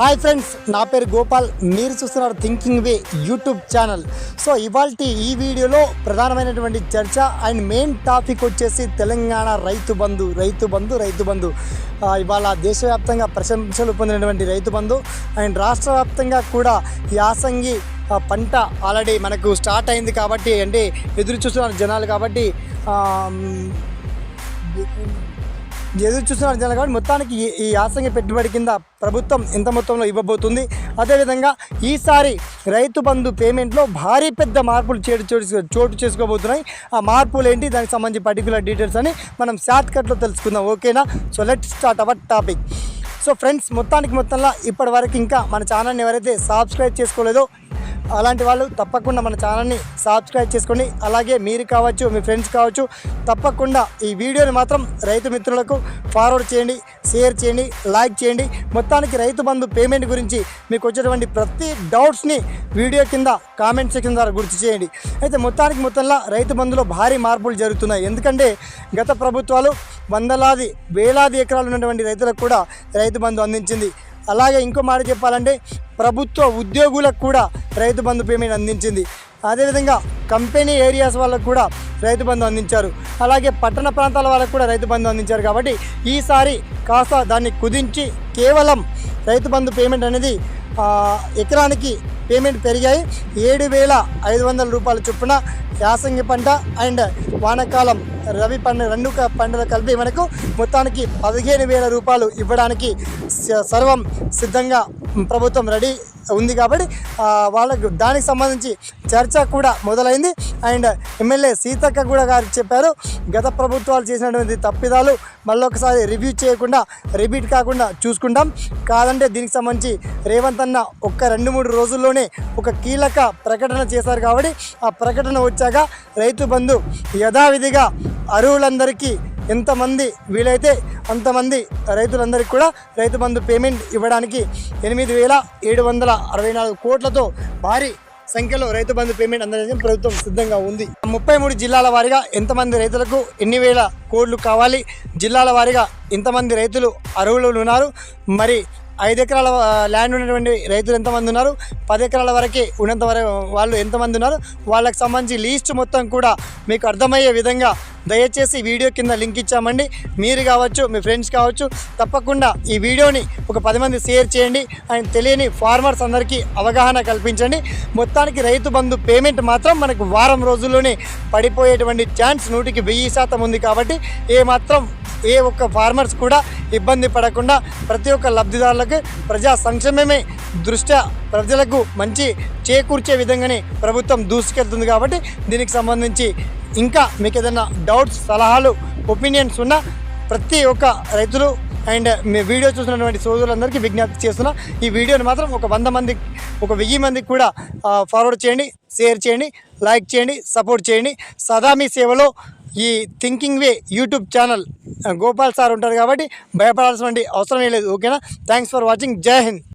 Hi friends నా పేరు గోపాల్. మీరు చూస్తున్నారు thinking way YouTube channel. So ఇవాళ ఈ వీడియోలో ప్రధానమైనటువంటి చర్చ అండ్ మెయిన్ టాపిక్ వచ్చేసి తెలంగాణ రైతు బంధు రైతు బంధు రైతు బంధు. ఇవాళ దేశవ్యాప్తంగా ప్రశంసలు పొందినటువంటి రైతు బంధు అండ్ రాష్ట్ర వ్యాప్తంగా కూడా యాసంగి పంట ఆల్రెడీ మనకు స్టార్ట్ అయింది కాబట్టి అంటే ఎదురు చూస్తున్నారు జనాలు కాబట్టి ఎదురు చూస్తున్నారు జనాలు కాబట్టి మొత్తానికి ఈ- యాసంగి పెట్టుబడి కింద ప్రభుత్వం ఎంత మొత్తంలో ఇవ్వబోతుంది. అదేవిధంగా ఈసారి రైతు బంధు పేమెంట్లో భారీ పెద్ద మార్పులు చేటు చోటు చోటు చేసుకోబోతున్నాయి. ఆ మార్పులు ఏంటి? దానికి సంబంధించి పర్టికులర్ డీటెయిల్స్ అని మనం షార్ట్ కట్లో తెలుసుకుందాం. ఓకేనా? So let start our topic so friends మొత్తానికి మొత్తంలో ఇప్పటి వరకు ఇంకా మన ఛానల్ని ఎవరైతే సబ్స్క్రైబ్ చేసుకోలేదో అలాంటి వాళ్ళు తప్పకుండా మన ఛానల్ని సబ్స్క్రైబ్ చేసుకోండి అలాగే మీరు కావచ్చు మీ ఫ్రెండ్స్ కావచ్చు తప్పకుండా ఈ వీడియోని మాత్రం రైతు మిత్రులకు ఫార్వర్డ్ చేయండి షేర్ చేయండి లైక్ చేయండి. మొత్తానికి రైతు బంధు పేమెంట్ గురించి మీకు వచ్చేటువంటి ప్రతి డౌట్స్ని వీడియో కింద కామెంట్ సెక్షన్ ద్వారా గుర్తు చేయండి. అయితే మొత్తానికి మొత్తంలో రైతు బంధులో భారీ మార్పులు జరుగుతున్నాయి. ఎందుకంటే గత ప్రభుత్వాలు వందలాది వేలాది ఎకరాలు ఉన్నటువంటి రైతులకు కూడా రైతు బంధు అందించింది. అలాగే ఇంకో మాట చెప్పాలంటే ప్రభుత్వ ఉద్యోగులకు కూడా రైతు బంధు పేమెంట్ అందించింది. అదేవిధంగా కంపెనీ ఏరియాస్ వాళ్ళకు కూడా రైతు బంధు అందించారు. అలాగే పట్టణ ప్రాంతాల వాళ్ళకు కూడా రైతు బంధు అందించారు కాబట్టి ఈసారి కాస్త దాన్ని కుదించి కేవలం రైతు బంధు పేమెంట్ అనేది ఎకరానికి పేమెంట్ పెరిగాయి. ఏడు వేల ఐదు వందల రూపాయల చొప్పున యాసంగి పంట అండ్ వానాకాలం రవి పంట రెండు పండుగ పంటలు కలిపి మనకు మొత్తానికి పదిహేను వేల రూపాయలు ఇవ్వడానికి స- సర్వం సిద్ధంగా ప్రభుత్వం రెడీ ఉంది కాబట్టి వాళ్ళకు దానికి సంబంధించి చర్చ కూడా మొదలైంది. అండ్ ఎమ్మెల్యే సీతక్క కూడా గారు చెప్పారు గత ప్రభుత్వాలు చేసినటువంటి తప్పిదాలు మళ్ళొకసారి రివ్యూ చేయకుండా రిపీట్ కాకుండా చూసుకుంటాం కాదంటే దీనికి సంబంధించి రేవంత్ అన్న ఒక్క రెండు మూడు రోజుల్లోనే ఒక కీలక ప్రకటన చేశారు కాబట్టి ఆ ప్రకటన వచ్చాక రైతు బంధు యథావిధిగా అరువులందరికీ ఎంతమంది వీలైతే అంతమంది రైతులందరికీ కూడా రైతు బంధు పేమెంట్ ఇవ్వడానికి ఎనిమిది వేల ఏడు వందల అరవై నాలుగు కోట్లతో భారీ సంఖ్యలో రైతు బంధు పేమెంట్ అందజేయడం ప్రభుత్వం సిద్ధంగా ఉంది. ముప్పై మూడు జిల్లాల వారీగా ఎంతమంది రైతులకు ఎన్ని వేల కోట్లు కావాలి? జిల్లాల వారీగా ఎంతమంది రైతులు అర్హులు ఉన్నారు? మరి ఐదు ఎకరాల ల్యాండ్ ఉన్నటువంటి రైతులు ఎంతమంది ఉన్నారు? పది ఎకరాల వరకే ఉన్నంత వరకు వాళ్ళు ఎంతమంది ఉన్నారు? వాళ్ళకి సంబంధించి లీస్ట్ మొత్తం కూడా మీకు అర్థమయ్యే విధంగా దయచేసి వీడియో కింద లింక్ ఇచ్చామండి. మీరు కావచ్చు మీ ఫ్రెండ్స్ కావచ్చు తప్పకుండా ఈ వీడియోని ఒక పది మంది షేర్ చేయండి. అండ్ తెలియని ఫార్మర్స్ అందరికీ అవగాహన కల్పించండి. మొత్తానికి రైతు బంధు పేమెంట్ మాత్రం మనకు వారం రోజుల్లోనే పడిపోయేటువంటి ఛాన్స్ నూటికి వెయ్యి శాతం ఉంది కాబట్టి ఏ మాత్రం ఏ ఒక్క ఫార్మర్స్ కూడా ఇబ్బంది పడకుండా ప్రతి ఒక్క లబ్ధిదారులకు ప్రజా సంక్షేమమే దృష్ట్యా ప్రజలకు మంచి చేకూర్చే విధంగానే ప్రభుత్వం దూసుకెళ్తుంది కాబట్టి దీనికి సంబంధించి ఇంకా మీకు ఏదైనా డౌట్స్ సలహాలు ఒపీనియన్స్ ఉన్నా ప్రతి ఒక్క రైతులు అండ్ మీ వీడియో చూసినటువంటి సోదరులందరికీ విజ్ఞప్తి చేస్తున్నా ఈ వీడియోని మాత్రం ఒక వంద మంది ఒక వెయ్యి మందికి కూడా ఫార్వర్డ్ చేయండి షేర్ చేయండి లైక్ చేయండి సపోర్ట్ చేయండి. సదా మీ సేవలో ఈ thinking way YouTube channel Gopal sir ఉంటారు కాబట్టి భయపడాల్సిన అవసరం లేదు ఓకేనా? థ్యాంక్స్ ఫర్ వాచింగ్ జై హింద్.